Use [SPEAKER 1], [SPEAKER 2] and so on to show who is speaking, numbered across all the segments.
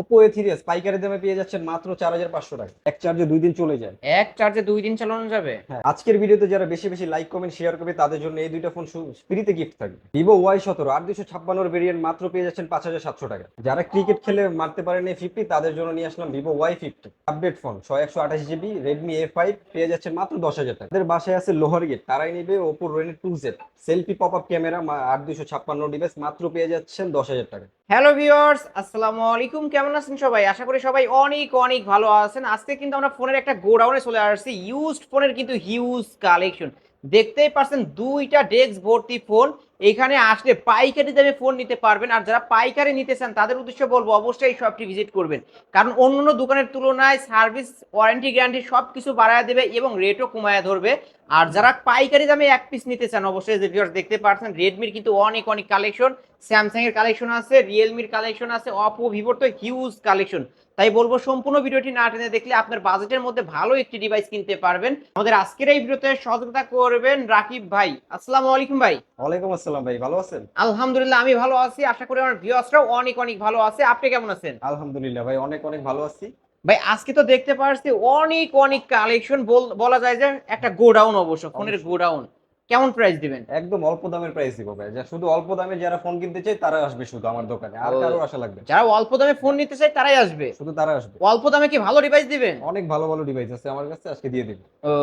[SPEAKER 1] Oppo A three S পাইকারি দামে পেয়ে যাচ্ছেন মাত্র চার হাজার পাঁচশো টাকা। এক চার্জে দুই দিন চলে যায়।
[SPEAKER 2] এক চার্জে দুই দিন চালানো যাবে?
[SPEAKER 1] হ্যাঁ আজকের ভিডিওতে যারা বেশি বেশি লাইক কমেন্ট শেয়ার করবে তাদের জন্য এই দুইটা ফোন ফ্রিতে গিফট থাকবে। ভিভো ওয়াই সতেরো আর দুশো ছাপ্পান্নর ভেরিয়েন্ট মাত্র পেয়ে যাচ্ছেন পাঁচ হাজার সাতশো টাকা। যারা ক্রিকেট খেলে মারতে পারেন এই ফিফটি তাদের জন্য নিয়ে আসলাম Vivo Y fifty update phone ছয় একশো আঠাশ জিবি রেডমি এ ফাইভ পেয়ে যাচ্ছেন মাত্র দশ হাজার টাকা। তাদের বাসায় আছে লোহার গেট তারাই নেবে Oppo Reno two Z selfie pop up camera আট দুশো ছাপ্পান্ন ডিভাইস মাত্র পেয়ে যাচ্ছেন দশ হাজার টাকা।
[SPEAKER 2] হ্যালো ভিউয়ার্স আসসালামু আলাইকুম কেমন আছেন সবাই? আশা করি সবাই অনেক অনেক ভালো আছেন। আজকে কিন্তু আমরা ফোনের একটা গোডাউনে চলে আসছি। ইউজড ফোনের কিন্তু হিউজ কালেকশন দেখতেই পাচ্ছেন দুইটা ডেস্ক ভর্তি ফোন এখানে আসলে পাইকারি দামে ফোন নিতে পারবেন। আর যারা পাইকারি নিতে চান, তাদের উদ্দেশ্যে বলব, অবশ্যই এই শপটি ভিজিট করবেন। কারণ অন্য অন্য দোকানের তুলনায় সার্ভিস ওয়ারেন্টি গ্যারান্টি সব কিছু বাড়ায় দেবে এবং রেটও কমায় ধরবে। আর যারা পাইকারি দামে এক পিস নিতে চান অবশ্যই যে viewers দেখতে পাচ্ছেন রেডমির কিন্তু অনেক অনেক কালেকশন স্যামসাং এর কালেকশন আছে রিয়েলমির কালেকশন আছে অপো ভিভোর তো হিউজ কালেকশন তাই বলব সম্পূর্ণ ভিডিওটি না টেনে দেখলে আপনার বাজেটের মধ্যে ভালো একটি ডিভাইস কিনতে পারবেন। আমাদের আজকের এই ভিডিওতে সহযোগিতা করবেন রাকিব ভাই। আসসালামু আলাইকুম ভাই।
[SPEAKER 1] ওয়ালাইকুম আসসালাম ভাই ভালো আছেন?
[SPEAKER 2] আলহামদুলিল্লাহ আমি ভালো আছি। আশা করি আমার ভিউয়ার্সরাও অনেক অনেক ভালো আছে। আপনি কেমন আছেন?
[SPEAKER 1] আলহামদুলিল্লাহ ভাই অনেক অনেক ভালো আছি।
[SPEAKER 2] ভাই আজকে তো দেখতে পাচ্ছি অনেক অনেক কালেকশন বলা যায় যে একটা গোডাউন অবশ্য ফোনের গোডাউন। কেমন প্রাইস দিবেন?
[SPEAKER 1] একদম অল্প দামের প্রাইস দিব ভাই। যা শুধু অল্প দামে যারা ফোন কিনতে চায় তারা আসবে শুধু আমার দোকানে। আর কারও আশা লাগবে
[SPEAKER 2] যারা অল্প দামে ফোন নিতে চায় তারাই আসবে।
[SPEAKER 1] শুধু তারা আসবে।
[SPEAKER 2] অল্প দামে কি ভালো ডিভাইস দিবেন?
[SPEAKER 1] অনেক ভালো ভালো ডিভাইস আছে আমার কাছে আজকে দিয়ে দিব।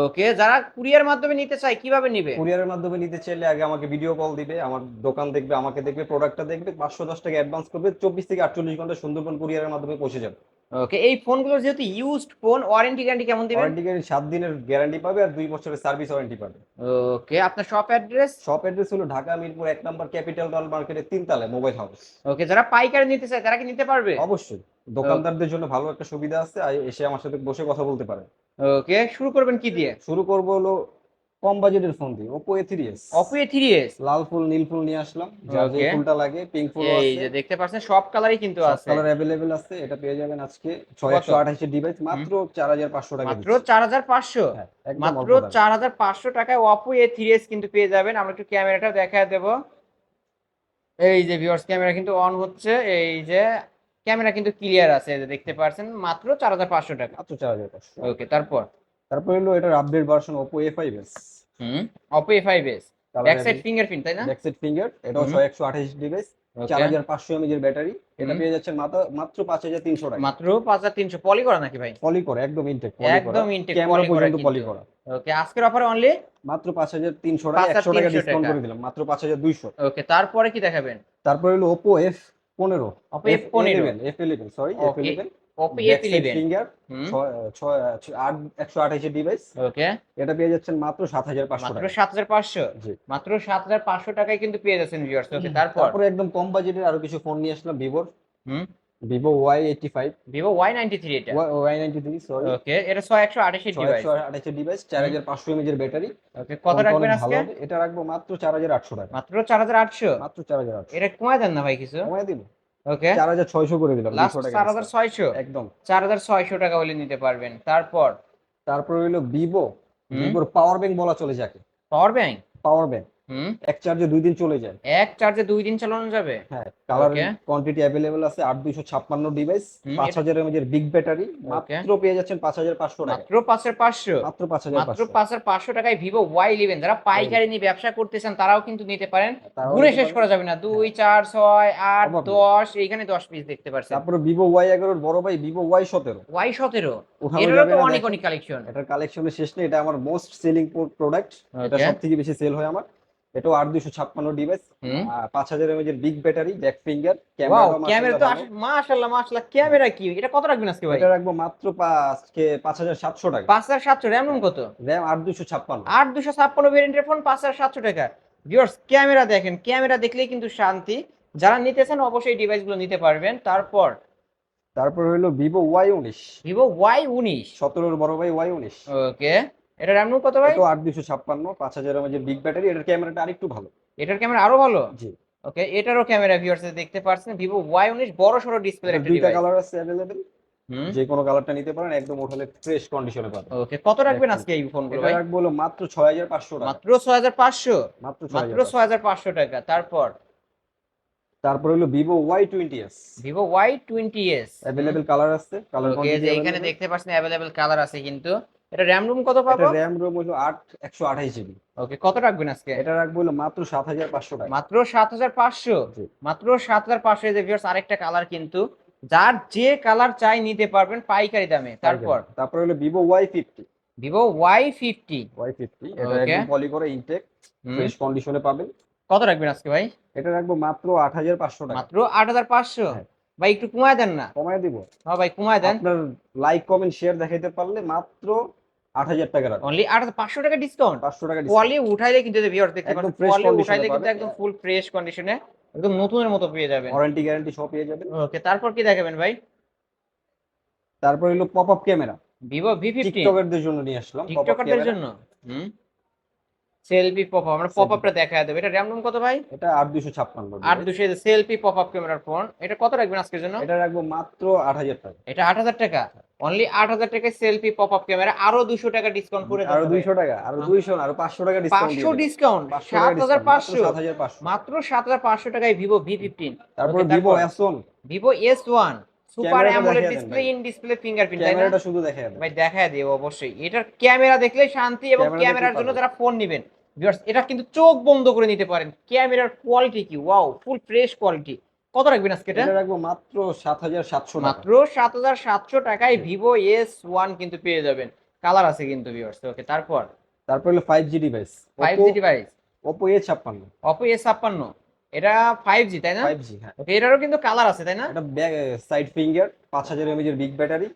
[SPEAKER 2] ওকে যারা কুরিয়ার মাধ্যমে নিতে চায় কীভাবে নিবে?
[SPEAKER 1] কুরিয়ারের মাধ্যমে নিতে চাইলে আগে আমাকে ভিডিও কল দিবে আমার দোকান দেখবে আমাকে দেখবে প্রোডাক্টটা দেখবে পাঁচশো দশ টাকা অ্যাডভান্স করবে চব্বিশ থেকে আটচল্লিশ ঘণ্টা সুন্দরবন কুরিয়ারের মাধ্যমে পৌঁছে যাবে।
[SPEAKER 2] ওকে এই ফোনগুলো যেহেতু ইউজড ফোন ওয়ারেন্টি গ্যারান্টি কেমন দিবেন?
[SPEAKER 1] ওয়ারেন্টি গ্যারান্টি সাত দিনের গ্যারান্টি পাবে আর দুই বছরের সার্ভিস ওয়ারেন্টি পাবে।
[SPEAKER 2] ওকে আপনার শপ অ্যাড্রেস
[SPEAKER 1] শপ অ্যাড্রেস হলো ঢাকা মিরপুর এক নম্বর ক্যাপিটাল ডল মার্কেটের তিনতলায় মোবাইল হাউস
[SPEAKER 2] ওকে যারা পাইকারি নিতে চায় তারা কি নিতে পারবে?
[SPEAKER 1] অবশ্যই। দোকানদারদের জন্য ভালো একটা সুবিধা আছে এসে আমার সাথে বসে কথা বলতে পারে।
[SPEAKER 2] ওকে শুরু করবেন কি দিয়ে?
[SPEAKER 1] শুরু করব হলো কম বাজেটের ফোন দিয়ে Oppo A three S
[SPEAKER 2] Oppo A three S
[SPEAKER 1] লাল ফুল নীল ফুল নিয়ে আসলাম। যার যে ফুলটা লাগে পিঙ্ক ফুল
[SPEAKER 2] এই যে দেখতে পাচ্ছেন সব কালারই কিন্তু আছে।
[SPEAKER 1] কালার আছে এটা পেয়ে যাবেন আজকে ডিভাইস মাত্র চার হাজার পাঁচশো টাকা
[SPEAKER 2] মাত্র চার হাজার পাঁচশো?
[SPEAKER 1] হ্যাঁ, একদম
[SPEAKER 2] মাত্র
[SPEAKER 1] অল্প দামে।
[SPEAKER 2] চার হাজার পাঁচশো টাকায় অপো এ থ্রি এস কিন্তু পেয়ে যাবেন। আমরা একটু ক্যামেরাটা দেখা দেব। এই যে ভিউয়ার্স ক্যামেরা কিন্তু অন হচ্ছে। এই যে ক্যামেরা কিন্তু ক্লিয়ার আছে যে দেখতে পাচ্ছেন মাত্র চার হাজার পাঁচশো টাকা।
[SPEAKER 1] মাত্র চার হাজার পাঁচশো।
[SPEAKER 2] ওকে তারপর?
[SPEAKER 1] তারপর হলো এটার আপডেট ভার্সন Oppo A5s
[SPEAKER 2] হুম Oppo A5s back side fingerprint তাই না?
[SPEAKER 1] ব্যাক সাইড ফিঙ্গার এটাও 6128 ডিভাইস 4500 mAh এর ব্যাটারি এটা পেয়ে যাচ্ছেন মাত্র 5300 টাকা।
[SPEAKER 2] মাত্র 5300 পলি করা নাকি ভাই?
[SPEAKER 1] পলি করা একদম ইনটেক পলি করা।
[SPEAKER 2] একদম ইনটেক
[SPEAKER 1] ক্যামেরা পর্যন্ত পলি করা।
[SPEAKER 2] ওকে আজকের অফারে অনলি
[SPEAKER 1] মাত্র 5300 টাকা 100 টাকা ডিসকাউন্ট করে দিলাম মাত্র 5200
[SPEAKER 2] ওকে তারপরে কি দেখাবেন?
[SPEAKER 1] তারপরে হলো Oppo F15
[SPEAKER 2] Oppo F15
[SPEAKER 1] F11 sorry F11 কিছু ভিভোর Vivo Y eighty five
[SPEAKER 2] Vivo Y three
[SPEAKER 1] Y three
[SPEAKER 2] এটা। ছয় একশো ডিভাইস
[SPEAKER 1] চার হাজার পাঁচশো ব্যাটারি এটা রাখব মাত্র চার হাজার আটশো
[SPEAKER 2] মাত্র চার হাজার আটশো?
[SPEAKER 1] মাত্র চার হাজার
[SPEAKER 2] এটা কমায় দেন না ভাই কিছু?
[SPEAKER 1] কমায় দিব।
[SPEAKER 2] ওকে?
[SPEAKER 1] চার হাজার ছয়শো করে দিলাম
[SPEAKER 2] লাস্ট
[SPEAKER 1] 200 টাকা
[SPEAKER 2] চার হাজার
[SPEAKER 1] discount।
[SPEAKER 2] ছয়শো?
[SPEAKER 1] একদম।
[SPEAKER 2] চার হাজার ছয়শো টাকা হলে নিতে পারবেন। তারপর?
[SPEAKER 1] তারপর হইল ভিভো ভিভোর পাওয়ার ব্যাংক বলা চলে যাকে।
[SPEAKER 2] পাওয়ার ব্যাংক
[SPEAKER 1] পাওয়ার ব্যাংক এক চার্জে দুই দিন চলে যায়।
[SPEAKER 2] এক চার্জে দুই দিন চালানো যাবে?
[SPEAKER 1] হ্যাঁ কালার কোয়ান্টিটি অ্যাভেলেবেল আছে আট দুইশো ছাপ্পান্ন ডিভাইস পাঁচ হাজার এমএজ এর বিগ ব্যাটারি মাত্র পেয়ে যাচ্ছেন পাঁচ হাজার পাঁচশো টাকা
[SPEAKER 2] মাত্র পাঁচের পাঁচশো?
[SPEAKER 1] মাত্র পাঁচ হাজার
[SPEAKER 2] মাত্র পাঁচ হাজার পাঁচশো টাকায় ভিভো ওয়াই ইলেভেন যারা পাইকারি নিয়ে ব্যবসা করতেছেন তারাও কিন্তু নিতে পারেন। গুণে
[SPEAKER 1] নিতে
[SPEAKER 2] শেষ করা যাবে না। দুই চার ছয় আট। দশ এইখানে দশ পিস দেখতে পাচ্ছেন
[SPEAKER 1] তারপরে ভিভো ওয়াই এগারোর বড় ভাই ভিভো ওয়াই সতেরো।
[SPEAKER 2] ওয়াই সতেরো? এটারও তো অনেক অনেক কালেকশন
[SPEAKER 1] এটার কালেকশনের শেষ নেই এটা আমার মোস্ট সেলিং প্রোডাক্ট এটা. সব থেকে বেশি সেল হয় আমার। এটাও আট দুশো ছাপ্পান্ন ডিভাইস। পাঁচ হাজার এমএজ এর big battery back finger
[SPEAKER 2] wow camera তো মাশাআল্লাহ মাশাআল্লাহ ক্যামেরা কি? এটা কত রাখবেন আজকে ভাই?
[SPEAKER 1] এটা রাখব মাত্র পাঁচ পাঁচ হাজার সাতশো টাকা।
[SPEAKER 2] পাঁচ হাজার সাতশো র্যাম কত?
[SPEAKER 1] র্যাম আট দুশো ছাপ্পান্ন।
[SPEAKER 2] আট দুশো ছাপ্পান্ন ভেরিয়েন্টের ফোন পাঁচ হাজার সাতশো টাকা। ভিউয়ার্স ক্যামেরা দেখেন ক্যামেরা দেখলেই কিন্তু শান্তি। যারা নিতেছেন অবশ্যই ডিভাইসগুলো নিতে পারবেন। তারপর?
[SPEAKER 1] তারপর হলো ভিভো ওয়াই উনিশ।
[SPEAKER 2] ভিভো ওয়াই উনিশ।
[SPEAKER 1] সতেরোর বড় ভাই ওয়াই উনিশ।
[SPEAKER 2] ওকে এটা র্যাম কত ভাই?
[SPEAKER 1] এটাও আট দুশো ছাপ্পান্ন পাঁচ হাজার এর বিগ ব্যাটারি এটার ক্যামেরাটা আরেকটু ভালো।
[SPEAKER 2] এটার ক্যামেরা আরও ভালো?
[SPEAKER 1] জি।
[SPEAKER 2] ওকে এটারও ক্যামেরা ভিউয়ার্স দেখতে পাচ্ছেন ভিভো ওয়াই উনিশ বড় সড়ো ডিসপ্লে একটা
[SPEAKER 1] দুইটা কালার আছে অ্যাভেলেবেল যে কোনো কালারটা নিতে পারেন একদম ওঠালে ফ্রেশ কন্ডিশনে পাবেন।
[SPEAKER 2] ওকে কত রাখবেন আজকে এই ফোনগুলো ভাই?
[SPEAKER 1] রাখব মাত্র ছয় হাজার পাঁচশো টাকা।
[SPEAKER 2] মাত্র ছয় হাজার পাঁচশো?
[SPEAKER 1] মাত্র ছয়
[SPEAKER 2] মাত্র
[SPEAKER 1] হাজার
[SPEAKER 2] ছয় হাজার পাঁচশো টাকা তারপর?
[SPEAKER 1] তারপর হলো Vivo Y twenty S
[SPEAKER 2] Vivo Y twenty S
[SPEAKER 1] available colour আছে কালার
[SPEAKER 2] যে এখানে দেখতে পাচ্ছেন অ্যাভেলেবেল কালার আছে কিন্তু। এটা র্যাম রুম কত পাবো?
[SPEAKER 1] র্যাম রোম হলো আট একশো আঠাশ জিবি
[SPEAKER 2] ওকে কত রাখবেন আজকে?
[SPEAKER 1] এটা রাখব হলো মাত্র সাত হাজার পাঁচশো টাকা।
[SPEAKER 2] মাত্র সাত হাজার পাঁচশো?
[SPEAKER 1] জি।
[SPEAKER 2] মাত্র সাত হাজার পাঁচশো এই যে ভিউয়ার্স আরেকটা কালার কিন্তু। যার যে কালার চাই নিতে পারবেন পাইকারি দামে। তারপর?
[SPEAKER 1] তারপর হলো Vivo Y fifty
[SPEAKER 2] Vivo Y fifty
[SPEAKER 1] Y fifty এটা. একদম পলি করে ইনটেক ফ্রেশ কন্ডিশনে পাবেন।
[SPEAKER 2] কত রাখবেন আজকে ভাই?
[SPEAKER 1] এটা রাখব মাত্র আট হাজার পাঁচশো টাকা।
[SPEAKER 2] মাত্র আট হাজার পাঁচশো?
[SPEAKER 1] হ্যাঁ।
[SPEAKER 2] ভাই একটু কমায় দেন না।
[SPEAKER 1] কমায় দিব।
[SPEAKER 2] হ্যাঁ ভাই কমায় দেন।
[SPEAKER 1] আপনার লাইক কমেন্ট শেয়ার দেখাইতে পারলে মাত্র আট হাজার টাকা
[SPEAKER 2] অনলি আট হাজার পাঁচশো টাকা ডিসকাউন্ট
[SPEAKER 1] পাঁচশো টাকা discount।
[SPEAKER 2] কোয়ালি উঠাইলে কিন্তু ভিউয়ার্স দেখতে
[SPEAKER 1] একদম
[SPEAKER 2] পাচ্ছেন কোয়ালি উঠাইলে কিন্তু একদম ফুল ফ্রেশ কন্ডিশনে একদম নতুনের মতো পেয়ে যাবেন।
[SPEAKER 1] ওয়ারেন্টি গ্যারান্টি সব পেয়ে যাবেন।
[SPEAKER 2] ওকে তারপর কি দেখাবেন ভাই?
[SPEAKER 1] তারপর হলো pop up camera
[SPEAKER 2] Vivo V fifty
[SPEAKER 1] টিকটকারদের জন্য নিয়ে আসলাম।
[SPEAKER 2] টিকটকারদের জন্য? হুম। সেলফি পপ আপ আমরা পপ আপটা দেখা দেবো। এটা র্যাম রুম কত ভাই?
[SPEAKER 1] এটা আট দুশো ছাপ্পান্ন
[SPEAKER 2] আর দুশো সেলফি পপ আপ ক্যামেরার ফোন এটা কত রাখবেন আজকের জন্য?
[SPEAKER 1] এটা রাখব মাত্র আট হাজার টাকা।
[SPEAKER 2] এটা আট হাজার টাকা। অনলি আট হাজার টাকায় সেলফি পপ আপ ক্যামেরা আরও দুশো টাকা ডিসকাউন্ট করে
[SPEAKER 1] আরও দুইশো টাকা আরও দুইশো আরও পাঁচশো টাকা ডিসকাউন্ট
[SPEAKER 2] পাঁচশো ডিসকাউন্ট সাত হাজার পাঁচশো। মাত্র সাত হাজার পাঁচশো টাকায় ভিভো ভি ফিফটিন
[SPEAKER 1] তারপর ভিভো
[SPEAKER 2] তারপর?
[SPEAKER 1] S one
[SPEAKER 2] Vivo S one super AMOLED display in display fingerprint তাই না?
[SPEAKER 1] শুধু দেখে দেন।
[SPEAKER 2] ভাই দেখা দিও অবশ্যই। এটার ক্যামেরা দেখলে শান্তি এবং ক্যামেরার জন্য। যারা ফোন নেবেন ভিউয়ার্স এটা কিন্তু চোখ বন্ধ করে নিতে পারেন। ক্যামেরার কোয়ালিটি কি? ওয়াও ফুল ফ্রেশ কোয়ালিটি কত রাখবেন আজকে এটা?
[SPEAKER 1] রাখব মাত্র সাত হাজার সাতশো টাকা।
[SPEAKER 2] মাত্র সাত হাজার সাতশো টাকায় ভিভো এস ওয়ান কিন্তু পেয়ে যাবেন। কালার আছে কিন্তু ভিউয়ার্স ওকে তারপর?
[SPEAKER 1] তারপর হলো five G device
[SPEAKER 2] five G device
[SPEAKER 1] Oppo A ছাপ্পান্ন।
[SPEAKER 2] অপো এ ছাপ্পান্ন। এটা ফাইভ জি তাই না?
[SPEAKER 1] ফাইভ জি হ্যাঁ।
[SPEAKER 2] এটারও কিন্তু কালার আছে তাই না?
[SPEAKER 1] এটা সাইড ফিঙ্গার পাঁচ হাজার এমএজ এর বিগ ব্যাটারি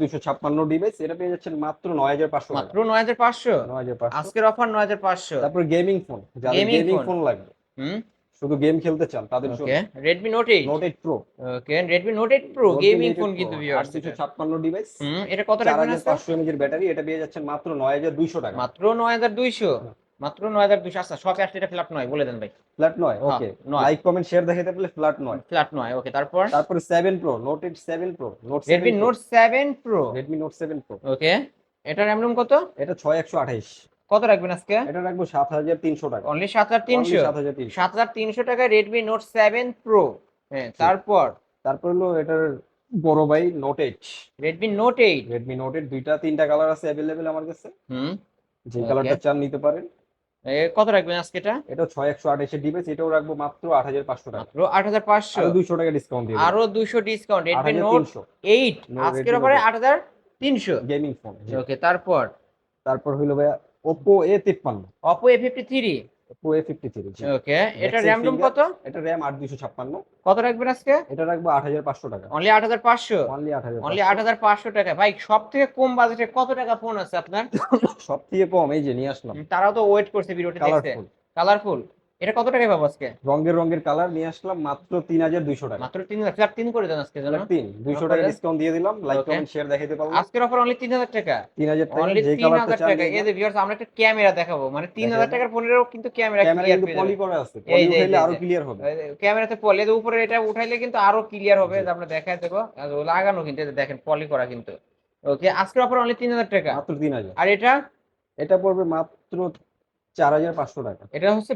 [SPEAKER 1] দুশো ছাপ্পান্ন ডিভাইস এটা পেয়ে যাচ্ছেন মাত্র নয় হাজার পাঁচশো টাকা।
[SPEAKER 2] মাত্র নয় হাজার পাঁচশো?
[SPEAKER 1] নয় হাজার পাঁচশো।
[SPEAKER 2] আজকের অফার নয় হাজার পাঁচশো।
[SPEAKER 1] তারপর গেমিং ফোন যাদের গেমিং ফোন লাগবে।
[SPEAKER 2] হুম?
[SPEAKER 1] শুধু গেম খেলতে চান তাদের জন্য।
[SPEAKER 2] Okay Redmi Note eight
[SPEAKER 1] Note eight Pro
[SPEAKER 2] okay Redmi Note eight Pro gaming phone কিন্তু ভিউয়ার্স
[SPEAKER 1] দুশো ছাপ্পান্ন ডিভাইস
[SPEAKER 2] হুম এটা কত রাখবেন আজকে?
[SPEAKER 1] পাঁচশো এমএজ এর ব্যাটারি এটা পেয়ে যাচ্ছেন মাত্র নয় হাজার দুইশো টাকা।
[SPEAKER 2] মাত্র নয় হাজার দুইশো? মাত্র নয় হাজার দুইশো আচ্ছা শপে আসলে এটা ফ্ল্যাট নয় বলে দেন ভাই।
[SPEAKER 1] ফ্ল্যাট নয় ওকে। লাইক কমেন্ট শেয়ার দেখাতে পারলে ফ্ল্যাট নয়।
[SPEAKER 2] ফ্ল্যাট নয় ওকে তারপর?
[SPEAKER 1] তারপরে seven Pro Note eight seven Pro Note
[SPEAKER 2] Redmi Note seven Pro
[SPEAKER 1] Redmi Note seven Pro
[SPEAKER 2] okay এটা র্যাম রুম কত?
[SPEAKER 1] এটা ছয় একশো আঠাইশ।
[SPEAKER 2] কত রাখবেন আজকে?
[SPEAKER 1] এটা রাখব সাত হাজার তিনশো টাকা।
[SPEAKER 2] অনলি সাত হাজার তিনশো?
[SPEAKER 1] সাত হাজার তিনশো।
[SPEAKER 2] সাত হাজার তিনশো টাকায় রেডমি নোট সেভেন প্রো হ্যাঁ তারপর?
[SPEAKER 1] তারপর হলো এটার বড় ভাই Note eight
[SPEAKER 2] Redmi Note eight
[SPEAKER 1] Redmi Note eight দুইটা তিনটা কালার আছে অ্যাভেলেবেল আমার কাছে।
[SPEAKER 2] হুম।
[SPEAKER 1] যে. কালারটা চান নিতে পারেন।
[SPEAKER 2] কত রাখবেন আজকে এটা?
[SPEAKER 1] এটা ছয় একশো আঠাইশের ডিভাইস এটাও রাখব মাত্র আট হাজার পাঁচশো টাকা।
[SPEAKER 2] আট হাজার পাঁচশো?
[SPEAKER 1] দুশো টাকা ডিসকাউন্ট দিয়ে
[SPEAKER 2] আরও দুইশো ডিসকাউন্ট রেডমি নোট এইট আজকের ওপরে আট হাজার তিনশো?
[SPEAKER 1] গেমিং ফোন
[SPEAKER 2] ওকে তারপর?
[SPEAKER 1] তারপর হইল ভাইয়া ওপো এ তিপ্পান্ন। Oppo A fifty three
[SPEAKER 2] okay এটা র্যাম রুম। কত?
[SPEAKER 1] এটা র্যাম আট দুশো ছাপ্পান্ন।
[SPEAKER 2] কত রাখবেন আজকে?
[SPEAKER 1] এটা রাখব আট হাজার পাঁচশো টাকা।
[SPEAKER 2] অনলি আট হাজার পাঁচশো?
[SPEAKER 1] অনলি আট হাজার
[SPEAKER 2] অনলি আট হাজার পাঁচশো টাকা। ভাই সব থেকে কম বাজেটে কত টাকা ফোন আছে আপনার?
[SPEAKER 1] সব থেকে কম এই যে নিয়ে আসলাম।
[SPEAKER 2] তারাও তো ওয়েট করছে ভিডিওটা দেখতে।
[SPEAKER 1] কালারফুল
[SPEAKER 2] কালারফুল এটা কত টাকায় পাবো আজকে?
[SPEAKER 1] রঙের রঙের কালার নিয়ে আসলাম মাত্র তিন হাজার দুইশো টাকা।
[SPEAKER 2] মাত্র তিন হাজার তিন করে দেন আজকে জানো?
[SPEAKER 1] তিন দুইশো? টাকা ডিসকাউন্ট দিয়ে দিলাম লাইক কমেন্ট শেয়ার দেখাইতে পারলাম
[SPEAKER 2] আজকের অফার অনলি তিন হাজার টাকা?
[SPEAKER 1] তিন হাজার টাকা যে
[SPEAKER 2] তিন
[SPEAKER 1] কালারটা
[SPEAKER 2] হাজার
[SPEAKER 1] চান
[SPEAKER 2] টাকা। এই যে ভিউয়ার্স আমরা একটা ক্যামেরা দেখাবো। মানে তিন হাজার। টাকার ফোনেরও কিন্তু ক্যামেরা
[SPEAKER 1] ক্যামেরা কিন্তু পলি করা আছে। পলি উঠাইলে
[SPEAKER 2] আরও
[SPEAKER 1] ক্লিয়ার হবে।
[SPEAKER 2] ক্যামেরাতে পলি এর উপরে এটা উঠাইলে কিন্তু আরও ক্লিয়ার হবে। যে আমরা দেখাই দেবো। লাগানো কিন্তু দেখেন পলি করা কিন্তু। ওকে আজকের অফার অনলি তিন হাজার টাকা।
[SPEAKER 1] মাত্র তিন হাজার।
[SPEAKER 2] আর এটা?
[SPEAKER 1] এটা পড়বে মাত্র চার হাজার পাঁচশো টাকা।
[SPEAKER 2] এটা হচ্ছে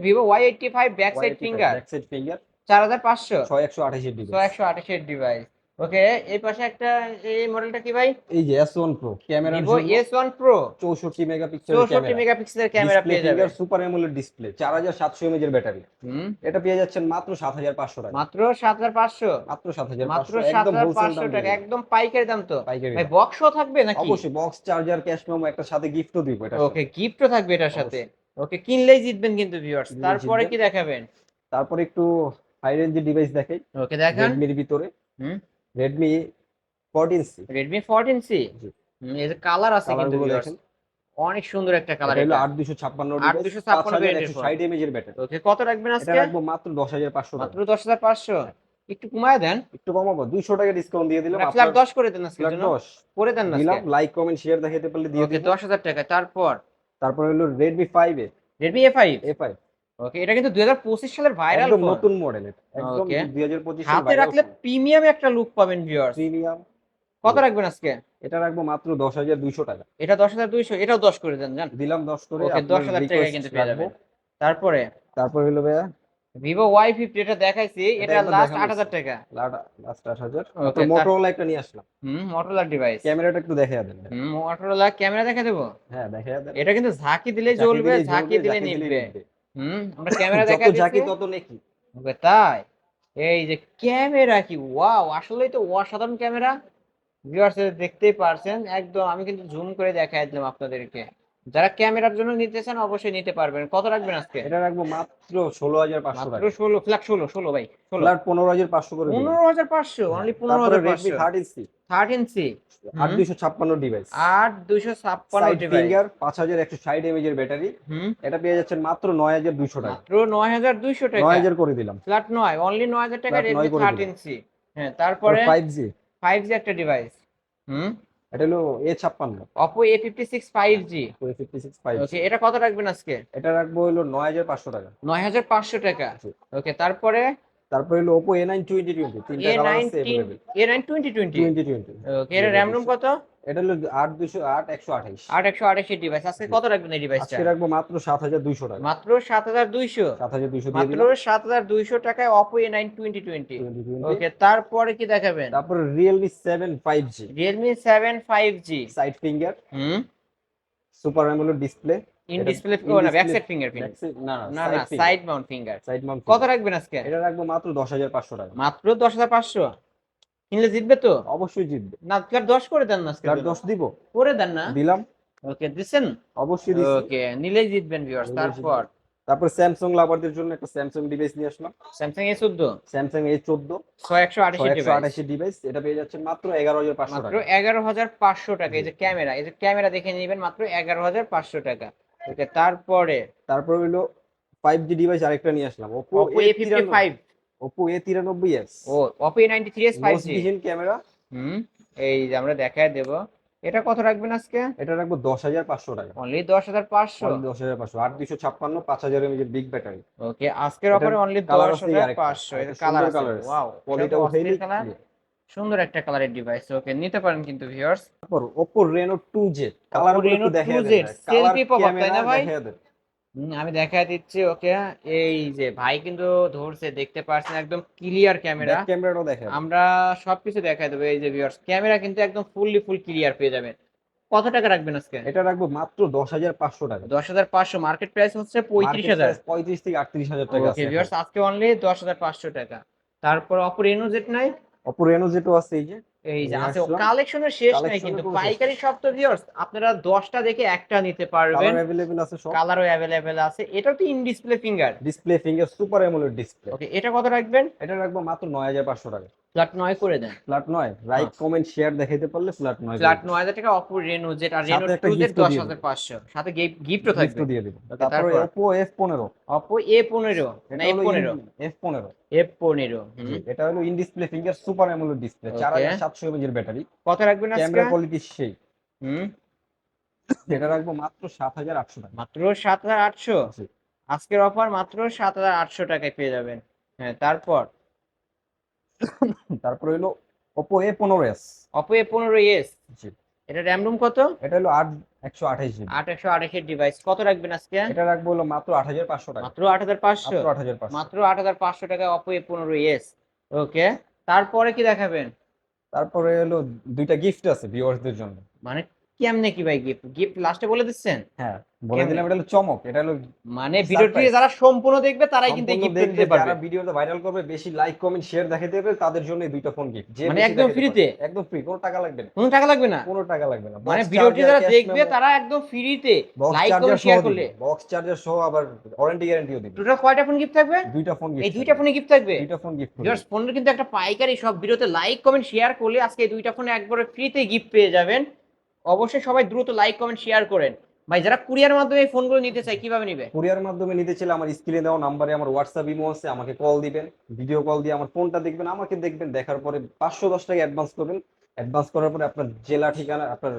[SPEAKER 2] eighty five back side finger
[SPEAKER 1] back side finger
[SPEAKER 2] চার হাজার পাঁচশো।
[SPEAKER 1] ছয় একশো আঠাশের ডিভাইস
[SPEAKER 2] ছয় একশো আঠাশের ডিভাইস ওকে এই পাশে একটা এই মডেলটা কি ভাই?
[SPEAKER 1] এই যে S one Pro camera
[SPEAKER 2] S one Pro
[SPEAKER 1] চৌষট্টি মেগাপিক্সেল
[SPEAKER 2] চৌষট্টি মেগাপিক্সেলের ক্যামেরা পেয়ে যাবে
[SPEAKER 1] সুপার এমোলেড ডিসপ্লে চার হাজার সাতশো এমএজ এর ব্যাটারি এটা পেয়ে যাচ্ছেন মাত্র সাত হাজার পাঁচশো টাকা।
[SPEAKER 2] মাত্র সাত হাজার পাঁচশো।
[SPEAKER 1] মাত্র সাত হাজার
[SPEAKER 2] মাত্র
[SPEAKER 1] পাঁচশো
[SPEAKER 2] সাত
[SPEAKER 1] একদম
[SPEAKER 2] হাজার
[SPEAKER 1] হোলসেল
[SPEAKER 2] পাঁচশো
[SPEAKER 1] দাম
[SPEAKER 2] টাকা একদম পাইকারি দাম তো। ভাই। বক্সও থাকবে নাকি?
[SPEAKER 1] অবশ্যই বক্স চার্জার ক্যাশ মেমো একটা সাথে গিফটও দিব এটা
[SPEAKER 2] ওকে গিফটও থাকবে এটার সাথে। ওকে কিনলেই জিতবেন কিন্তু ভিউয়ার্স তারপরে কি দেখাবেন?
[SPEAKER 1] তারপরে একটু হাই রেঞ্জের ডিভাইস দেখাই।
[SPEAKER 2] ওকে দেখান।
[SPEAKER 1] রেডমির ভিতরে।
[SPEAKER 2] হুম।
[SPEAKER 1] Redmi fourteen C
[SPEAKER 2] Redmi fourteen C
[SPEAKER 1] জি।
[SPEAKER 2] এই যে কালার আছে কিন্তু
[SPEAKER 1] দেখেন।
[SPEAKER 2] অনেক সুন্দর একটা কালার
[SPEAKER 1] এটা হলো
[SPEAKER 2] এটা।
[SPEAKER 1] আট দুশো ছাপ্পান্ন
[SPEAKER 2] 8256 variant এর
[SPEAKER 1] ষাট এমএজ এর ব্যাটারি
[SPEAKER 2] ওকে কত রাখবেন আজকে?
[SPEAKER 1] রাখব মাত্র দশ হাজার পাঁচশো টাকা।
[SPEAKER 2] মাত্র দশ হাজার পাঁচশো। একটু কমায় দেন।
[SPEAKER 1] একটু কমাবো। দুইশো টাকা ডিসকাউন্ট দিয়ে দিলাম।
[SPEAKER 2] ফ্ল্যাট দশ করে দেন
[SPEAKER 1] ফ্ল্যাট
[SPEAKER 2] জন্য। করে দেন না
[SPEAKER 1] দিলাম। লাইক কমেন্ট শেয়ার দেখাইতে পারলে দিয়ে
[SPEAKER 2] ওকে
[SPEAKER 1] দিব।
[SPEAKER 2] দশ হাজার টাকা। তারপর?
[SPEAKER 1] তারপর হলো Redmi five A
[SPEAKER 2] Redmi A five
[SPEAKER 1] A five
[SPEAKER 2] okay এটা কিন্তু দুই হাজার পঁচিশ সালের ভাইরাল
[SPEAKER 1] একদম নতুন মডেল একদম
[SPEAKER 2] Okay.
[SPEAKER 1] দুই হাজার পঁচিশ
[SPEAKER 2] হাতে রাখলে প্রিমিয়াম একটা লুক পাবেন ভিউয়ার্স
[SPEAKER 1] প্রিমিয়াম
[SPEAKER 2] কত রাখবেন আজকে?
[SPEAKER 1] এটা রাখব মাত্র দশ হাজার দুইশো টাকা।
[SPEAKER 2] এটা দশ হাজার দুইশো এটাও দশ করে দেন জান।
[SPEAKER 1] দিলাম দশ করে
[SPEAKER 2] ওকে
[SPEAKER 1] আপনার
[SPEAKER 2] দশ হাজার টাকা কিন্তু পেয়ে
[SPEAKER 1] যাবে
[SPEAKER 2] যাবেন তারপরে?
[SPEAKER 1] তারপর হলো ভাইয়া?
[SPEAKER 2] ভিভো ওয়াই ফিফটি এটা দেখাইছি এটা লাস্ট আট হাজার টাকা।
[SPEAKER 1] লাস্ট আট হাজার।
[SPEAKER 2] তার-
[SPEAKER 1] মোটরোলা একটা নিয়ে আসলাম।
[SPEAKER 2] হুম মোটরোলা ডিভাইস
[SPEAKER 1] ক্যামেরাটা একটু দেখে দেন
[SPEAKER 2] মোটরোলা ক্যামেরা দেখা দেবো?
[SPEAKER 1] হ্যাঁ দেখে দেন।
[SPEAKER 2] এটা কিন্তু ঝাঁকি দিলে জ্বলবে ঝাঁকি দিলে নিভবে। হুম আমরা ক্যামেরা দেখা
[SPEAKER 1] যত ঝাঁকি তত নেকি।
[SPEAKER 2] ওকে তাই? এই যে ক্যামেরা কি? ওয়াও আসলেই তো অসাধারণ ক্যামেরা ভিউয়ার্স দেখতেই পারছেন একদম আমি কিন্তু জুম করে দেখাই দিলাম আপনাদেরকে। যারা ক্যামেরার জন্য নিতে চান অবশ্যই নিতে পারবেন। কত রাখবেন আজকে?
[SPEAKER 1] এটা রাখব মাত্র ষোলো হাজার পাঁচশো
[SPEAKER 2] মাত্র ষোলো ফ্ল্যাট ষোলো ষোলো ভাই ষোলো।
[SPEAKER 1] পনেরো হাজার পাঁচশো করে
[SPEAKER 2] পনেরো হাজার পাঁচশো অনলি পনেরো হাজার পাঁচশো।
[SPEAKER 1] থার্টিন সি
[SPEAKER 2] থার্টিন সি
[SPEAKER 1] আট। দুইশো ছাপ্পান্ন ডিভাইস
[SPEAKER 2] আট দুইশো ছাপ্পান্ন ডিভাইস
[SPEAKER 1] ফিঙ্গার পাঁচ হাজার একশো ষাট এমএজ এর ব্যাটারি
[SPEAKER 2] হুম।
[SPEAKER 1] এটা পেয়ে যাচ্ছেন মাত্র নয় হাজার দুইশো টাকা।
[SPEAKER 2] মাত্র নয় হাজার দুইশো টাকা।
[SPEAKER 1] নয় হাজার করে দিলাম।
[SPEAKER 2] ফ্ল্যাট নয় অনলি নয় হাজার টাকা
[SPEAKER 1] দিলাম।
[SPEAKER 2] থার্টিন সি হ্যাঁ তারপরে
[SPEAKER 1] ফাইভ জি
[SPEAKER 2] ফাইভ জি একটা ডিভাইস হুম।
[SPEAKER 1] এটা হলো এ ছাপ্পান্ন।
[SPEAKER 2] Oppo A fifty six five G
[SPEAKER 1] fifty six five
[SPEAKER 2] G okay কত রাখবেন আজকে?
[SPEAKER 1] এটা রাখব হলো নয় হাজার পাঁচশো টাকা।
[SPEAKER 2] নয় হাজার পাঁচশো টাকা। ওকে তারপরে?
[SPEAKER 1] তারপরে হলো নাইন টোয়েন্টি টোয়েন্টি তিনটা
[SPEAKER 2] এ
[SPEAKER 1] কালার আছে
[SPEAKER 2] nineteen
[SPEAKER 1] available।
[SPEAKER 2] A nine twenty twenty okay এটা র্যাম রুম কত?
[SPEAKER 1] এটা হলো আট দুশো আট একশো আঠাইশ।
[SPEAKER 2] আট একশো আঠাশি ডিভাইস আজকে কত রাখবেন এই ডিভাইসটা
[SPEAKER 1] আজকে রাখব মাত্র সাত হাজার দুইশো টাকা।
[SPEAKER 2] মাত্র সাত হাজার দুইশো?
[SPEAKER 1] সাত হাজার দুইশো
[SPEAKER 2] মাত্র সাত হাজার দুইশো টাকায় Oppo A nine twenty twenty
[SPEAKER 1] 2020
[SPEAKER 2] okay তারপরে কি দেখাবেন?
[SPEAKER 1] তারপরে Realme seven five G
[SPEAKER 2] Realme seven five G
[SPEAKER 1] side finger
[SPEAKER 2] hmm.
[SPEAKER 1] Super AMOLED display
[SPEAKER 2] in display না ব্যাক সাইড ফিঙ্গারপ্রিন্ট
[SPEAKER 1] না
[SPEAKER 2] না না side mount finger
[SPEAKER 1] side mount
[SPEAKER 2] কত রাখবেন আজকে?
[SPEAKER 1] এটা রাখব মাত্র দশ হাজার পাঁচশো টাকা।
[SPEAKER 2] মাত্র দশ হাজার পাঁচশো? কিনলে জিতবে তো?
[SPEAKER 1] অবশ্যই জিতবে।
[SPEAKER 2] না ফ্ল্যাট দশ করে দেন না
[SPEAKER 1] দশ দিব।
[SPEAKER 2] করে দেন না?
[SPEAKER 1] দিলাম।
[SPEAKER 2] ওকে দিচ্ছেন
[SPEAKER 1] অবশ্যই
[SPEAKER 2] ওকে নিলেই জিতবেন ভিউয়ার্স তারপর?
[SPEAKER 1] তারপর স্যামসাং লাভারদের জন্য একটা স্যামসাং ডিভাইস নিয়ে আসলাম।
[SPEAKER 2] স্যামসাং এ চোদ্দ?
[SPEAKER 1] স্যামসাং এ চোদ্দ।
[SPEAKER 2] ছয় একশো আঠাশি
[SPEAKER 1] একশো
[SPEAKER 2] ডিভাইস
[SPEAKER 1] এটা পেয়ে যাচ্ছে মাত্র এগারো হাজার পাঁচশো
[SPEAKER 2] মাত্র
[SPEAKER 1] টাকা।
[SPEAKER 2] এগারো হাজার পাঁচশো টাকা। এই যে ক্যামেরা এই যে ক্যামেরা দেখে নেবেন মাত্র এগারো হাজার পাঁচশো টাকা। ওকে তারপরে?
[SPEAKER 1] তারপর হলো ফাইভ জি ডিভাইস আরেকটা নিয়ে আসলাম। Oppo
[SPEAKER 2] Oppo
[SPEAKER 1] A
[SPEAKER 2] A55
[SPEAKER 1] five Oppo A তিরানব্বই এস
[SPEAKER 2] ও Oppo A93s 5G
[SPEAKER 1] বিহীন ক্যামেরা
[SPEAKER 2] হুম এই যে আমরা দেখায় দেব। এটা কত রাখবেন আজকে?
[SPEAKER 1] এটা রাখব দশ হাজার পাঁচশো টাকা।
[SPEAKER 2] অনলি দশ হাজার পাঁচশো?
[SPEAKER 1] দশ হাজার পাঁচশো। আট দুইশো ছাপ্পান্ন পাঁচ হাজার এমএজ বিগ ব্যাটারি
[SPEAKER 2] ওকে আজকের অফারে অনলি দশ হাজার। পাঁচশো। এটা
[SPEAKER 1] একটা
[SPEAKER 2] কালার আছে। ওয়াও
[SPEAKER 1] পলিটা উঠাইলেই
[SPEAKER 2] কালার। সুন্দর একটা কালারের ডিভাইস ওকে নিতে পারেন কিন্তু ভিউয়ার্স
[SPEAKER 1] তারপর Oppo Reno two Z colour
[SPEAKER 2] Reno
[SPEAKER 1] একটু দেখে
[SPEAKER 2] 2Z, selfie pop-up, তাই না ভাই? আমি দেখা দিচ্ছি ওকে। এই যে ভাই কিন্তু ধরছে দেখতে পাচ্ছেন একদম ক্লিয়ার ক্যামেরা
[SPEAKER 1] ক্যামেরাটাও দেখে
[SPEAKER 2] আমরা সবকিছু দেখাই দেবো এই যে ভিউয়ার্স ক্যামেরা কিন্তু একদম ফুললি ফুল ক্লিয়ার পেয়ে যাবেন। কত টাকা রাখবেন আজকে?
[SPEAKER 1] এটা রাখব মাত্র দশ হাজার পাঁচশো টাকা।
[SPEAKER 2] দশ হাজার পাঁচশো। মার্কেট প্রাইস হচ্ছে পঁয়ত্রিশ হাজার।
[SPEAKER 1] পঁয়ত্রিশ থেকে আটত্রিশ হাজার টাকা
[SPEAKER 2] ওকে ভিউয়ার্স আজকে অনলি দশ হাজার পাঁচশো টাকা। তারপর অপর রেনো জেট নাই
[SPEAKER 1] ওপো রেনো যেটা আছে এই যে।
[SPEAKER 2] এই যে আছে কালেকশনের শেষ নাই কিন্তু পাইকারি সব তো ভিউয়ার্স আপনারা দশটা দেখে একটা নিতে পারবেন।
[SPEAKER 1] কালার অ্যাভেলেবেল আছে সব।
[SPEAKER 2] কালারও অ্যাভেলেবেল আছে। এটা তো in display finger
[SPEAKER 1] display finger super AMOLED display
[SPEAKER 2] okay এটা কত রাখবেন?
[SPEAKER 1] এটা রাখব মাত্র নয় হাজার পাঁচশো টাকা।
[SPEAKER 2] ফ্ল্যাট নয় করে দেন।
[SPEAKER 1] ফ্ল্যাট নয় লাইক কমেন্ট শেয়ার দেখাইতে পারলে ফ্ল্যাট নয়
[SPEAKER 2] ফ্ল্যাট নয় হাজার টাকা অপর রেনো জেট আর রেনো
[SPEAKER 1] সাথে একটা
[SPEAKER 2] টু জেট দশ হাজার পাঁচশো। সাথে গিফটও থাকবে।
[SPEAKER 1] গিফট দিয়ে দিব। তারপরে এফ পনেরো।
[SPEAKER 2] অপো এ পনেরো না এফ পনেরো।
[SPEAKER 1] এফ পনেরো।
[SPEAKER 2] এফ পনেরো।
[SPEAKER 1] এটা হলো in display finger super AMOLED display
[SPEAKER 2] Okay.
[SPEAKER 1] চার হাজার সাতশো এমএজ এর ব্যাটারি
[SPEAKER 2] কত রাখবেন আজকে?
[SPEAKER 1] ক্যামেরা কোয়ালিটি সেই
[SPEAKER 2] হুম।
[SPEAKER 1] এটা রাখব মাত্র সাত হাজার আটশো টাকা।
[SPEAKER 2] মাত্র সাত হাজার আটশো। আজকের অফার মাত্র সাত হাজার আটশো টাকায় পেয়ে যাবেন। হ্যাঁ তারপর?
[SPEAKER 1] তারপরে হলো
[SPEAKER 2] অপো এ পনেরো এস
[SPEAKER 1] জি।
[SPEAKER 2] এটা র্যাম রুম কত?
[SPEAKER 1] এটা হলো আট একশো আঠাইশ জিবি
[SPEAKER 2] আট একশো আঠাশের ডিভাইস কত রাখবেন আজকে?
[SPEAKER 1] এটা রাখব হলো মাত্র আট হাজার পাঁচশো টাকা।
[SPEAKER 2] মাত্র আট হাজার পাঁচশো?
[SPEAKER 1] মাত্র আট হাজার পাঁচশো।
[SPEAKER 2] মাত্র আট হাজার পাঁচশো টাকায় অপো এ পনেরো এস ওকে তারপরে কি দেখাবেন?
[SPEAKER 1] তারপরে হলো দুইটা গিফট আছে ভিউয়ার্সদের জন্য।
[SPEAKER 2] মানে কেমনে কি ভাই গিফট গিফট লাস্টে বলে দিচ্ছেন?
[SPEAKER 1] হ্যাঁ বলে দিলাম এটা হলো চমক এটা হলো
[SPEAKER 2] মানে ভিডিওটি যারা সম্পূর্ণ দেখবে তারাই কিন্তু গিফট দিতে পারবে।
[SPEAKER 1] যারা ভিডিওটা ভাইরাল করবে বেশি লাইক কমেন্ট শেয়ার দেখাতে দেবে তাদের জন্য এই ফোন গিফট
[SPEAKER 2] মানে একদম ফ্রিতে?
[SPEAKER 1] একদম ফ্রি কোনো টাকা লাগবে না।
[SPEAKER 2] কোনো টাকা লাগবে না?
[SPEAKER 1] কোনো টাকা লাগবে না।
[SPEAKER 2] মানে ভিডিওটি যারা দেখবে তারা একদম ফ্রিতে লাইক কমেন্ট শেয়ার করলে।
[SPEAKER 1] বক্স চার্জার সহ আবার ওয়ারেন্টি গ্যারান্টিও দিবে।
[SPEAKER 2] টোটাল কয়টা ফোন গিফট থাকবে?
[SPEAKER 1] দুইটা ফোন গিফট
[SPEAKER 2] এই দুইটা ফোনে গিফট থাকবে?
[SPEAKER 1] দুইটা ফোন গিফট
[SPEAKER 2] ভিউয়ার্স ফোনের কিন্তু একটা পাইকারি সব ভিডিওতে লাইক কমেন্ট শেয়ার করলে আজকে এই দুইটা ফোনে একবারে ফ্রিতে গিফট পেয়ে যাবেন। অবশ্যই সবাই দ্রুত লাইক কমেন্ট শেয়ার করেন। ভাই যারা কুরিয়ার মাধ্যমে এই ফোনগুলো নিতে চায় কীভাবে নিবে?
[SPEAKER 1] কুরিয়ার মাধ্যমে নিতে চাইলে আমার স্ক্রিনে দেওয়া নাম্বারে আমার হোয়াটসঅ্যাপ ইমো আছে আমাকে কল দিবেন ভিডিও কল দিয়ে আমার ফোনটা দেখবেন আমাকে দেখবেন দেখার পরে পাঁচশো দশ টাকা অ্যাডভান্স করবেন। অ্যাডভান্স করার পরে আপনার জেলা ঠিকানা আপনার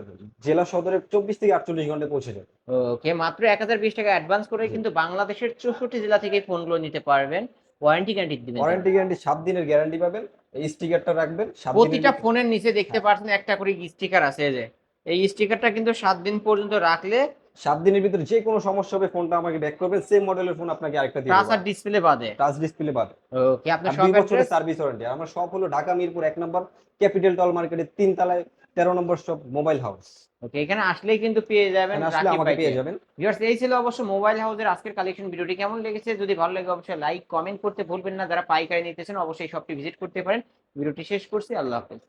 [SPEAKER 1] জেলা সদরে চব্বিশ থেকে আটচল্লিশ ঘন্টায় পৌঁছে যাবে।
[SPEAKER 2] ওকে মাত্র এক হাজার বিশ টাকা অ্যাডভান্স করে কিন্তু বাংলাদেশের চৌষট্টি জেলা থেকে ফোনগুলো নিতে পারবেন। ওয়ারেন্টি গ্যারান্টি দিবেন
[SPEAKER 1] ওয়ারেন্টি গ্যারান্টি সাত দিনের গ্যারান্টি পাবেন। এই স্টিকারটা রাখবেন
[SPEAKER 2] প্রতিটা ফোনের নিচে দেখতে পাচ্ছেন একটা করে স্টিকার আছে এই যে। এই স্টিকারটা কিন্তু সাত দিন পর্যন্ত রাখলে
[SPEAKER 1] সাত দিনের ভিতরে যে কোনো সমস্যা হবে ফোনটা আমাকে ব্যাক করবেন। সেম মডেলের ফোন আপনাকে আরেকটা দিয়ে
[SPEAKER 2] টাচ আর ডিসপ্লে বাদে।
[SPEAKER 1] টাচ ডিসপ্লে বাদে।
[SPEAKER 2] ওকে আপনার সব
[SPEAKER 1] বছরের সার্ভিস ওয়ারেন্টি আমার সব হলো ঢাকা মিরপুর এক নম্বর ক্যাপিটাল টল মার্কেটের তিন তলায় তেরো নম্বর শপ মোবাইল হাউস
[SPEAKER 2] ওকে এখানে আসলেই কিন্তু পেয়ে যাবেন
[SPEAKER 1] আসলে আমাকে পেয়ে যাবেন।
[SPEAKER 2] ভিউয়ার্স এই ছিল অবশ্য মোবাইল হাউসের আজকের কালেকশন ভিডিওটি কেমন লেগেছে? যদি ভালো লাগে অবশ্যই লাইক কমেন্ট করতে ভুলবেন না। যারা পাইকারি নিতেছেন অবশ্যই শপটি ভিজিট করতে পারেন। ভিডিওটি শেষ করছি। আল্লাহ হাফেজ।